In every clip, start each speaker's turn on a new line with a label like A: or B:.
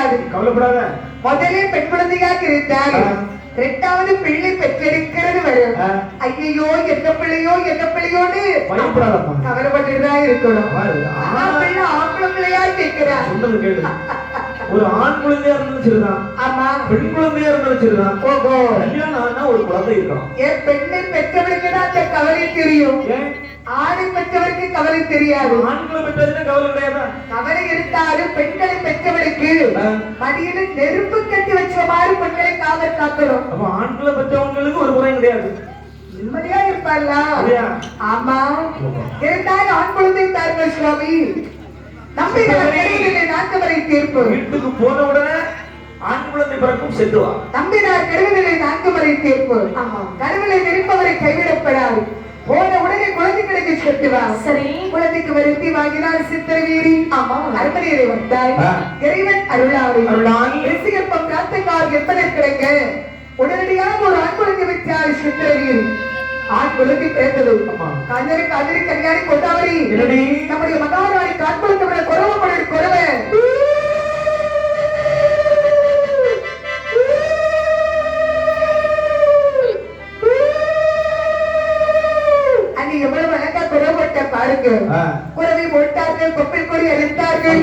A: கிடையாது
B: கவலைப்படாத.
A: முதலே பெண் குழந்தையாக இருந்தால். இரண்டாவது பிள்ளை பெற்றெடுக்கிறது வரும். ஐயோ என்ன பிள்ளையோ பிள்ளையோன்னு
B: பயப்படாதம்மா.
A: கவலைப்பட்டுதான் இருக்கணும். பிள்ளை ஆம்பளை பிள்ளையா கேட்கிறா.
B: சொன்னது கேளு. ஒரு ஆண் குழந்தையா இருந்தாலும் சரிதான்.
A: ஆமா.
B: பெண் குழந்தையா இருந்தாலும் சரிதான்.
A: ஓஹோ.
B: கல்யாணம் ஆனா ஒரு குழந்தை இருக்கணும்.
A: என் பெண்ணை பெற்றவருக்கு தான் அந்த கவலை தெரியும்? ஆணை பெற்றவருக்கு கவலை தெரியாது.
B: ஆண்களை பெற்றதுன்னா கவலை கிடையாதா?
A: கவலை இருந்தாலும் பெண்களை பெற்றவருக்கு. மடியில நெருப்பு கட்டி வச்ச மாதிரி பெண்களை காவல் காக்கணும்
B: அப்ப ஆண்களை பெற்றவங்களுக்கு ஒரு குறையும் கிடையாது.
A: நிம்மதியா
B: அப்படியா?
A: ஆமா. இருந்தாலும் ஆண் குழந்தை தாருங்கள் சுவாமி. நம்பி நாட்டவரை தீர்ப்பு.
B: வீட்டுக்கு போன உடனே ஆண் குழந்தை பிறக்கும் செல்லுவா.
A: நம்பினார் கெடுவதில்லை நாட்டுவரை தீர்ப்பு. கருவிலை நினைப்பவரை கைவிடப்படாது. குழந்தைகளுக்கு செட்டுவா
C: சரி.
A: குழந்தைக்கு வருத்தி வாங்கினார் சித்திரவீரி.
C: ஆமா.
A: வந்தாய். இறைவன் அருளாவை பிரார்த்தக்கார் என்பதை கிடைக்க? உடனடியாக ஒரு ஆண் குழந்தை விட்டார் சித்திரவீரி. ஆண் குழந்தை பிறந்தது. கதிரி கல்யாணி கொண்டாவரி நம்முடைய மகாராணி காட்படுத்தவரை எவ்வளவு அழகா குறவப்பட்ட பாருங்க
B: ஆ.
A: குறவை போட்டார்கள் கொப்பை கொடி அழித்தார்கள்.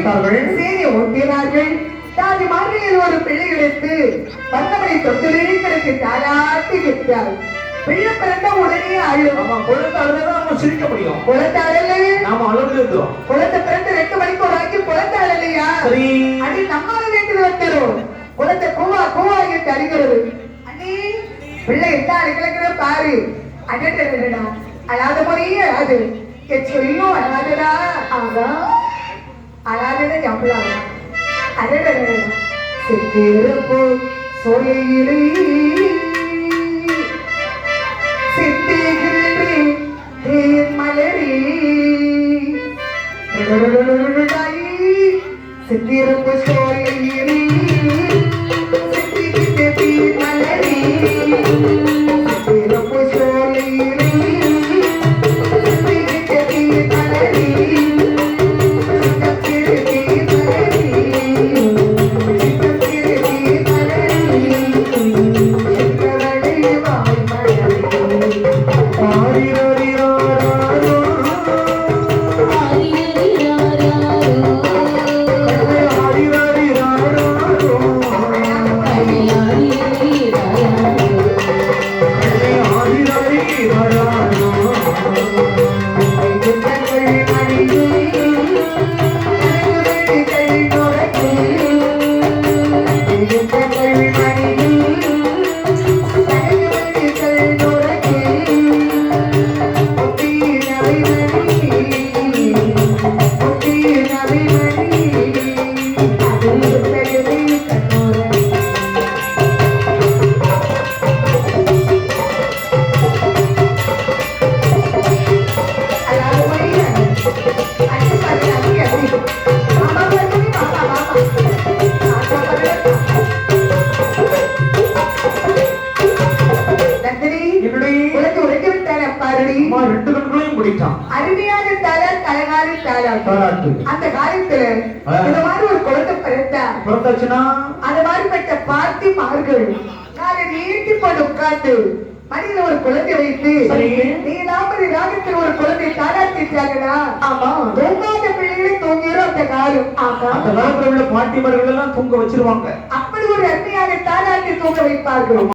A: சேனை ஓட்டினார்கள். தாதி மார்களில் ஒரு பிள்ளை எடுத்து வந்தவரை தொட்டிலே கிடக்கு தாராட்டி விட்டார். பிள்ளை பிறந்த உடனே அழும்
B: அழுதான் நம்ம சிரிக்க முடியும்.
A: அழலை
B: நாம அழுது இருந்தோம்.
A: குழந்தை பிறந்து ரெண்டு மணிக்கு ஒரு ஆக்கி
B: சரி.
A: அடி நம்மால வேண்டியது வந்துடும் குழந்தை கூவா கூவா என்று அடிக்கிறது. அண்ணி பிள்ளை என்ன அடிக்கலங்கிற பாரு. அடடடடடா. அழாத முறையே அழாது என் சொல்லும் அழாதடா. ஆகா அழாததை எவ்வளவு அடடடடா சித்திரப்போ சோலையிலே சித்திகின்றேன் தேன் மலரே. சித்திரப்பு சோலையிலே அருமையான தாளார்
B: பாராட்டு
A: அந்த காலத்துல. இந்த மாதிரி ஒரு குழந்தை பிறந்தா
B: பிறந்தாச்சுன்னா?
A: அந்த மாதிரிப்பட்ட பாட்டி மார்கள் நாளை நீட்டி போட்டு உட்கார்ந்து மடியில ஒரு குழந்தை வைத்து
B: சரி.
A: நீலாம்பரி ராகத்தில் ஒரு குழந்தை தாளாட்டிட்டாங்கன்னா
C: ஆமா.
A: தூங்காத பிள்ளைகளை தூங்கிடும் அந்த காலம். ஆகா
B: அந்த காலத்துல உள்ள பாட்டிமார்கள் எல்லாம் தூங்க வச்சிருவாங்க.
A: அப்படி ஒரு அருமையாக தாளாட்டி தூங்க வைப்பார்கள்.